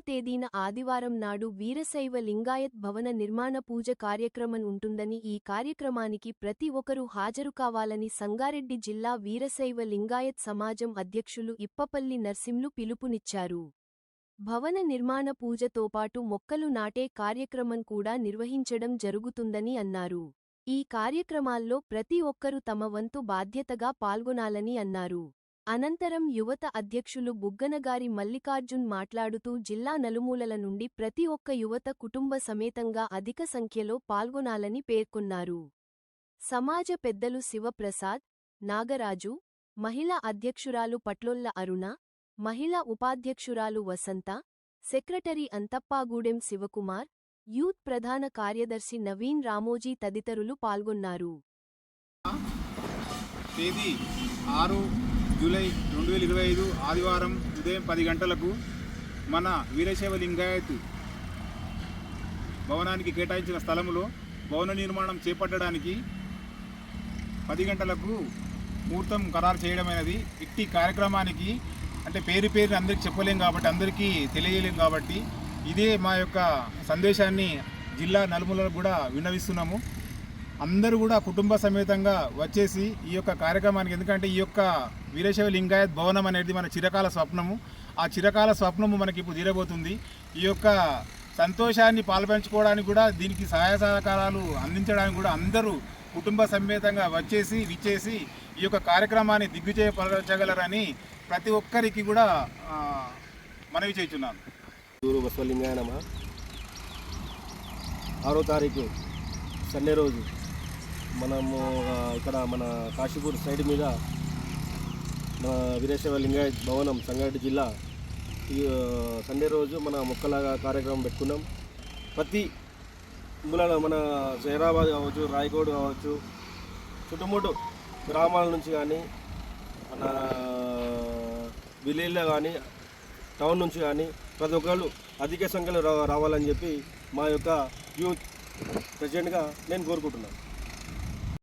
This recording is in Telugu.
తేదీన ఆదివారం నాడు వీరశైవ లింగాయత్ భవన నిర్మాణ పూజ కార్యక్రమం ఉంటుందని ఈ కార్యక్రమానికి ప్రతి ఒక్కరూ హాజరు కావాలని సంగారెడ్డి జిల్లా వీరశైవ లింగాయత్ సమాజం అధ్యక్షులు ఇప్పపల్లి నర్సింలు పిలుపునిచ్చారు. భవన నిర్మాణ పూజతో పాటు మొక్కలు నాటే కార్యక్రమం కూడా నిర్వహించడం జరుగుతుందని అన్నారు. ఈ కార్యక్రమాల్లో ప్రతి ఒక్కరూ తమ వంతు బాధ్యతగా పాల్గొనాలని అన్నారు. అనంతరం యువత అధ్యక్షులు బుగ్గనగారి మల్లికార్జున్ మాట్లాడుతూ జిల్లా నలుమూలల నుండి ప్రతి ఒక్క యువత కుటుంబ సమేతంగా అధిక సంఖ్యలో పాల్గొనాలని పేర్కొన్నారు. సమాజ పెద్దలు శివప్రసాద్ నాగరాజు మహిళా అధ్యక్షురాలు పట్లొల్ల అరుణ మహిళా ఉపాధ్యక్షురాలు వసంత సెక్రటరీ అంతప్పాగూడెం శివకుమార్ యూత్ ప్రధాన కార్యదర్శి నవీన్ రామోజీ తదితరులు పాల్గొన్నారు. తేదీ ఆరు జూలై రెండు వేల ఇరవై ఐదు ఆదివారం ఉదయం పది గంటలకు మన వీరశైవ లింగాయత్ భవనానికి కేటాయించిన స్థలంలో భవన నిర్మాణం చేపట్టడానికి పది గంటలకు ముహూర్తం ఖరారు చేయడమైనది. ఇట్టి కార్యక్రమానికి అంటే పేరు పేరు అందరికి చెప్పలేం కాబట్టి అందరికీ తెలియలేం కాబట్టి ఇదే మా యొక్క సందేశాన్ని జిల్లా నలుమూలలకు కూడా విన్నవిస్తున్నాము. అందరూ కూడా కుటుంబ సమేతంగా వచ్చేసి ఈ యొక్క కార్యక్రమానికి ఎందుకంటే ఈ యొక్క వీరేశవ లింగాయత్ భవనం అనేది మన చిరకాల స్వప్నము. ఆ చిరకాల స్వప్నము మనకి ఇప్పుడు తీరబోతుంది. ఈ యొక్క సంతోషాన్ని పాల్పంచుకోవడానికి కూడా దీనికి సహాయ సహకారాలు అందించడానికి కూడా అందరూ కుటుంబ సమేతంగా వచ్చేసి విచ్చేసి ఈ యొక్క కార్యక్రమాన్ని దిగ్విజయపరచగలరని ప్రతి ఒక్కరికి కూడా మనవి చేస్తున్నాను. దూరు బసవలింగాయనమ ఆరో తారీఖు సండే రోజు. మనము ఇక్కడ మన కాశీపూర్ సైడ్ మీద మన వీరేశ్వర లింగాయత్ భవనం సంగారెడ్డి జిల్లా. ఈ సండే రోజు మన మొక్కలాగా కార్యక్రమం పెట్టుకున్నాం. ప్రతి మూలలో మన జైరాబాద్ కావచ్చు రాయకోడ్ కావచ్చు చుట్టుముట్టు గ్రామాల నుంచి కానీ మన విలేజ్లో కానీ టౌన్ నుంచి కానీ ప్రతి ఒక్కళ్ళు అధిక సంఖ్యలో రా- రావాలని చెప్పి మా యొక్క యూత్ ప్రెసిడెంట్గా నేను కోరుకుంటున్నాను.